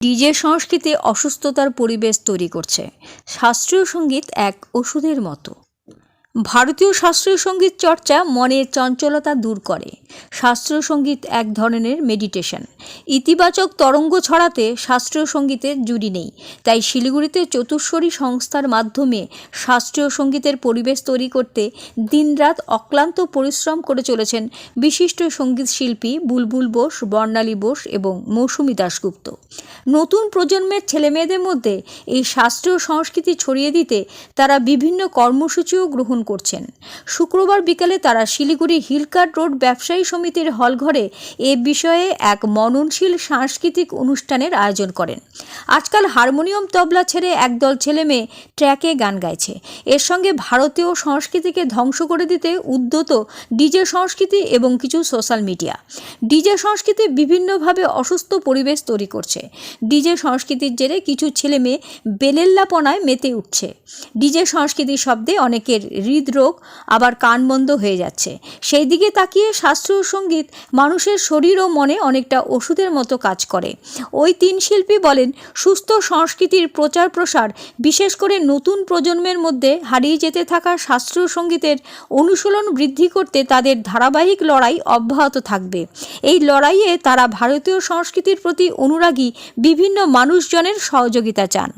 DJ সংস্কৃতি অসুস্থতার পরিবেশ তৈরি করছে। শাস্ত্রীয় সংগীত এক ওষুধের মতো। ভারতীয় শাস্ত্রীয় সংগীত চর্চা মনের চঞ্চলতা দূর করে। শাস্ত্রীয় সংগীত এক ধরনের মেডিটেশন ইতিবাচক তরঙ্গ ছড়াতে শাস্ত্রীয় সঙ্গীতের জুড়ি নেই। তাই শিলিগুড়িতে চতুশ্বরী সংস্থার মাধ্যমে শাস্ত্রীয় সঙ্গীতের পরিবেশ তৈরি করতে দিনরাত অক্লান্ত পরিশ্রম করে চলেছেন বিশিষ্ট সংগীত শিল্পী বুলবুল বোস, বর্ণালী বোস এবং মৌসুমী দাশগুপ্ত। নতুন প্রজন্মের ছেলেমেয়েদের মধ্যে এই শাস্ত্রীয় সংস্কৃতি ছড়িয়ে দিতে তারা বিভিন্ন কর্মসূচিও গ্রহণ করছেন। শুক্রবার বিকালে তারা শিলিগুড়ি হিলকার্ট রোড ব্যবসায়ী সমিতির হলঘরে এ বিষয়ে এক মননশীল সাংস্কৃতিক অনুষ্ঠানের আয়োজন করেন। আজকাল হারমোনিয়াম তবলা ছেড়ে একদল ছেলে মেয়ে ট্র্যাকে গান গাইছে। এর সঙ্গে ভারতীয় সংস্কৃতিকে ধ্বংস করে দিতে উদ্যত ডিজে সংস্কৃতি এবং কিছু সোশ্যাল মিডিয়া। ডিজে সংস্কৃতি বিভিন্নভাবে অসুস্থ পরিবেশ তৈরি করছে। ডিজে সংস্কৃতির জেরে কিছু ছেলে মেয়ে বেলেল্লাপনায় মেতে উঠছে। ডিজে সংস্কৃতি শব্দে অনেকের হৃদরোগ আবার কান বন্ধ হয়ে যাচ্ছে। সেই দিকে তাকিয়ে শাস্ত্রীয় সংগীত মানুষের শরীর ও মনে অনেকটা ওষুধের মতো কাজ করে। ওই তিন শিল্পী বলেন, সুস্থ সংস্কৃতির প্রচার প্রসার, বিশেষ করে নতুন প্রজন্মের মধ্যে হারিয়ে যেতে থাকা শাস্ত্রীয় সঙ্গীতের অনুশীলন বৃদ্ধি করতে তাদের ধারাবাহিক লড়াই অব্যাহত থাকবে। এই লড়াইয়ে তারা ভারতীয় সংস্কৃতির প্রতি অনুরাগী বিভিন্ন মানুষজনের সহযোগিতা চান।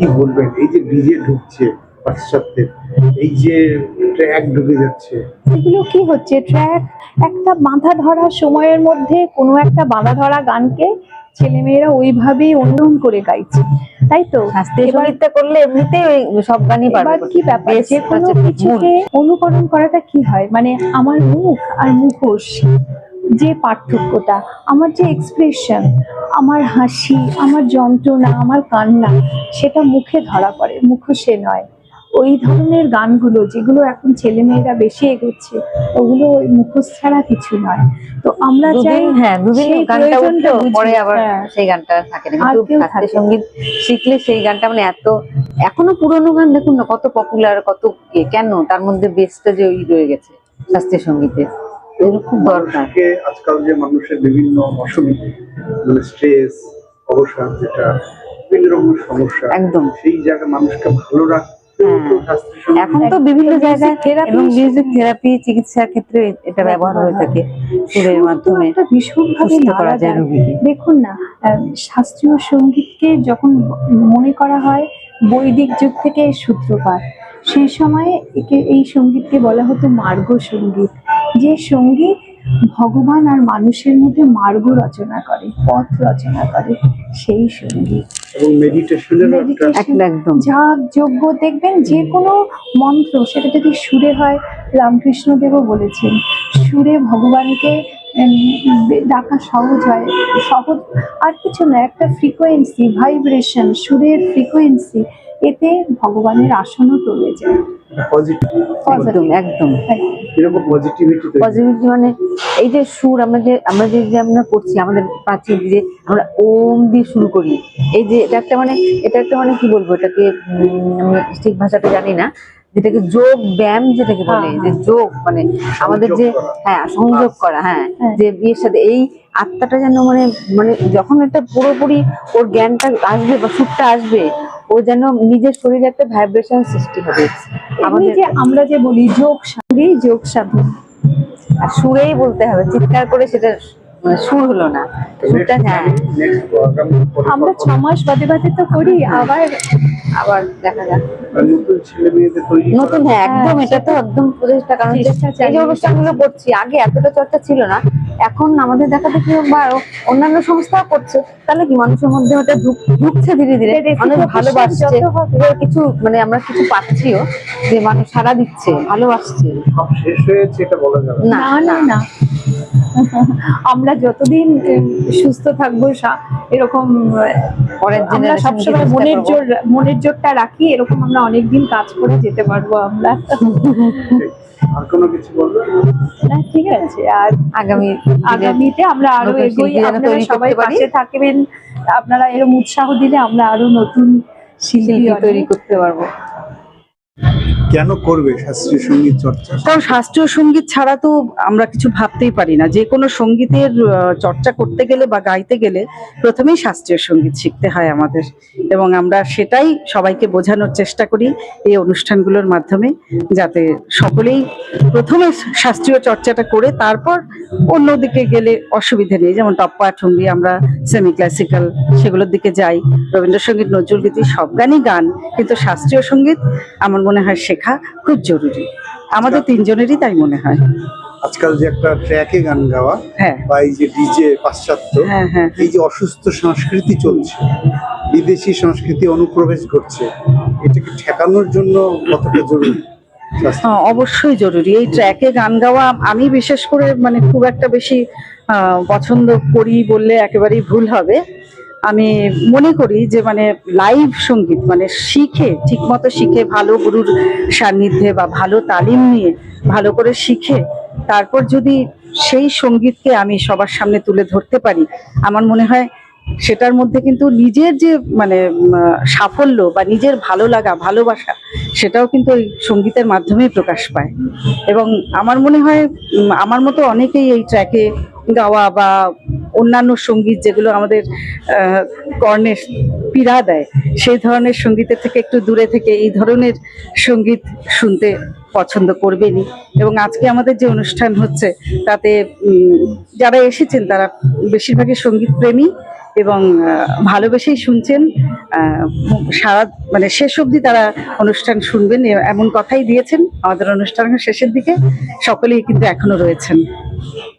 কি বলবেন? এই যে ডিজে ঢুকছে পাশ্চাত্যের এই যে ট্র্যাক ঢুকে যাচ্ছে। এগুলো কি হচ্ছে? ট্র্যাক একটা বাঁধা ধরা সময়ের মধ্যে কোনো একটা বাঁধা ধরা গানকে ছেলেমেয়েরা ওইভাবেই করে গাইছে তাই তো? করলে এমনিতেই ওই সব গানই পারবে। কি ব্যাপার? যে কোনো কিছুকে অনুকরণ করাটা কি হয়? মানে আমার মুখ আর মুখোশ। যে পার্থক্যটা আমার যে এক্সপ্রেশন আমার হাসি আমার যন্ত্রণা আমার কান্না সেটা মুখে ধরা পড়ে মুখোশে নয়। ওই ধরনের গানগুলো যেগুলো এখন ছেলেমেয়েরা বেশি এগোচ্ছে ওগুলো ওই মুখোশ ছাড়া কিছু নয়। তো আমরা চাই হ্যাঁ পরে আবার হ্যাঁ। সেই গানটা থাকে না কিন্তু শাস্ত্রীয় সংগীত শিখলে সেই গানটা মানে এত এখনও পুরোনো গান দেখুন না কত পপুলার কত ইয়ে, কেন? তার মধ্যে বেসটা যে ওই রয়ে গেছে শাস্ত্রীয় সঙ্গীতে। এগুলো খুব দরকার আজকাল যে মানুষের বিভিন্ন অসুবিধা মানে স্ট্রেস অবসাদ যেটা বিভিন্ন রকমের সমস্যা একদম। সেই জায়গায় মানুষকে ভালো রাখতে হ্যাঁ। এখন তো বিভিন্ন জায়গায় মিউজিক থেরাপি চিকিৎসার ক্ষেত্রে এটা ব্যবহার হয়ে থাকে সুরের সুর মাধ্যমে। সুস্থ করা যায় রোগীকে। দেখুন না আহ, শাস্ত্রীয় সঙ্গীতকে যখন মনে করা হয় বৈদিক যুগ থেকে সূত্রপাত সেই সময়ে একে এই সঙ্গীতকে বলা হতো মার্গ সংগীত যে সঙ্গী ভগবান আর মানুষের মধ্যে মার্গ রচনা করে পথ রচনা করে সেই সঙ্গী। এবং মেডিটেশনের একটা একদম। যাগ যজ্ঞ দেখবেন যে কোনো মন্ত্র সেটা যদি সুরে হয় রামকৃষ্ণদেবও বলেছেন সুরে ভগবানকে ডাকা সহজ হয় সহজ আর কিছু না একটা ফ্রিকোয়েন্সি ভাইব্রেশন সুরের ফ্রিকোয়েন্সি এতে ভগবানের আসনও টলে যায়। পজিটিভ একদম একদম। পজিটিভিটি মানে এই যে সুর আমরা যে আমরা যে যে আমরা করছি আমাদের প্রাচীন যে আমরা ওম দিয়ে শুরু করি এই যে এটা একটা মানে এটা একটা মানে কি বলব এটাকে ঠিক ভাষাটা জানি না যেটাকে যোগ ব্যায়াম যেটাকে বলে হ্যাঁ, যে যোগ মানে আমাদের যে হ্যাঁ সংযোগ করা হ্যাঁ হ্যাঁ। যে বিয়ের সাথে এই আত্মাটা যেন মানে মানে যখন এটা পুরোপুরি ওর জ্ঞানটা আসবে বা সুরটা আসবে ও যেন নিজের শরীরে একটা ভাইব্রেশন সৃষ্টি হবে। আমাদের যে আমরা যে বলি যোগ সঙ্গেই যোগ সাধন। আর সুরেই বলতে হবে চিৎকার করে সেটা সুর হলো না। সুরটা হ্যাঁ। আমরা ছ মাস বাদে বাদে তো করি আবার আবার দেখা যাক। নতুন হ্যাঁ একদম হ্যাঁ, এটা তো একদম প্রচেষ্টা কারণ এই যে অনুষ্ঠানগুলো করছি আগে এতটা চর্চা ছিল না। এখন আমাদের দেখা দেখি বা অন্যান্য সংস্থাও করছে তাহলে কি মানুষের মধ্যে ওটা ঢুকছে ধীরে ধীরে? মানুষ ভালোবাসছে। কিছু মানে আমরা কিছু পাচ্ছিও যে মানুষ সারা দিচ্ছে ভালোবাসছে। সব শেষ হয়েছে এটা বলা যাবে না। না না আমরা যতদিন সুস্থ থাকব সা- এরকম আমরা সবসময় মনের জোর মনের জোরটা রাখি এরকম আমরা অনেকদিন কাজ করে যেতে পারব আমরা। আর কোনো কিছু বলবেন? না ঠিক আছে। আর আগামী আগামীতে আমরা আরও এগোই। আপনারা সবাই। পাশে থাকবেন। আপনারা এরকম উৎসাহ দিলে আমরা আরও নতুন শিল্পী শিল্পী তৈরি করতে পারব। কেন করবে শাস্ত্রীয় সংগীত চর্চা? কারণ শাস্ত্রীয় সংগীত ছাড়া তো আমরা কিছু ভাবতেই পারি না। যে কোনো সঙ্গীতের চর্চা করতে গেলে বা গাইতে গেলে প্রথমেই শাস্ত্রীয় সংগীত শিখতে হয় আমাদের। এবং আমরা সেটাই সবাইকে বোঝানোর চেষ্টা করি এই অনুষ্ঠানগুলোর মাধ্যমে, যাতে সকলেই প্রথমে শাস্ত্রীয় চর্চাটা করে তারপর অন্যদিকে গেলে অসুবিধে নেই। যেমন টপ্পা, ঠুমরি, আমরা সেমি ক্লাসিক্যাল সেগুলোর দিকে যাই। রবীন্দ্রসঙ্গীত নজরুল গীতি সব গানই গান। কিন্তু শাস্ত্রীয় সংগীত আমার মনে হয় শেখা খুব জরুরি। আমাদের তিনজনেরই তাই মনে হয়। আজকাল যে একটা ট্র্যাকে গান গাওয়া হ্যাঁ। বা এই যে ডিজে পাশ্চাত্য হ্যাঁ হ্যাঁ। এই যে অসুস্থ সংস্কৃতি চলছে বিদেশি সংস্কৃতি অনুপ্রবেশ করছে এটাকে ঠেকানোর জন্য কতটা জরুরি? হ্যাঁ, অবশ্যই জরুরি। এই ট্র্যাকে গান গাওয়া আমি বিশেষ করে মানে খুব একটা বেশি পছন্দ করি বললে একেবারেই ভুল হবে। আমি মনে করি যে মানে লাইভ সংগীত মানে শিখে, ঠিকমতো শিখে, ভালো গুরুর সান্নিধ্যে বা ভালো তালিম নিয়ে ভালো করে শিখে, তারপর যদি সেই সঙ্গীতকে আমি সবার সামনে তুলে ধরতে পারি, আমার মনে হয় সেটার মধ্যে কিন্তু নিজের যে মানে সাফল্য বা নিজের ভালো লাগা, ভালোবাসা, সেটাও কিন্তু ওই সঙ্গীতের মাধ্যমেই প্রকাশ পায়। এবং আমার মনে হয় আমার মতো অনেকেই এই ট্র্যাকে গাওয়া বা অন্যান্য সংগীত যেগুলো আমাদের কর্ণে পীড়া দেয়, সেই ধরনের সঙ্গীতের থেকে একটু দূরে থেকে এই ধরনের সংগীত শুনতে পছন্দ করবেনই। এবং আজকে আমাদের যে অনুষ্ঠান হচ্ছে, তাতে যারা এসেছেন তারা বেশিরভাগই সংগীত প্রেমী এবং ভালোবেসেই শুনছেন সারা মানে শেষ অবধি তারা অনুষ্ঠান শুনবেন এমন কথাই দিয়েছেন। আমাদের অনুষ্ঠানের শেষের দিকে সকলেই কিন্তু এখনও রয়েছেন।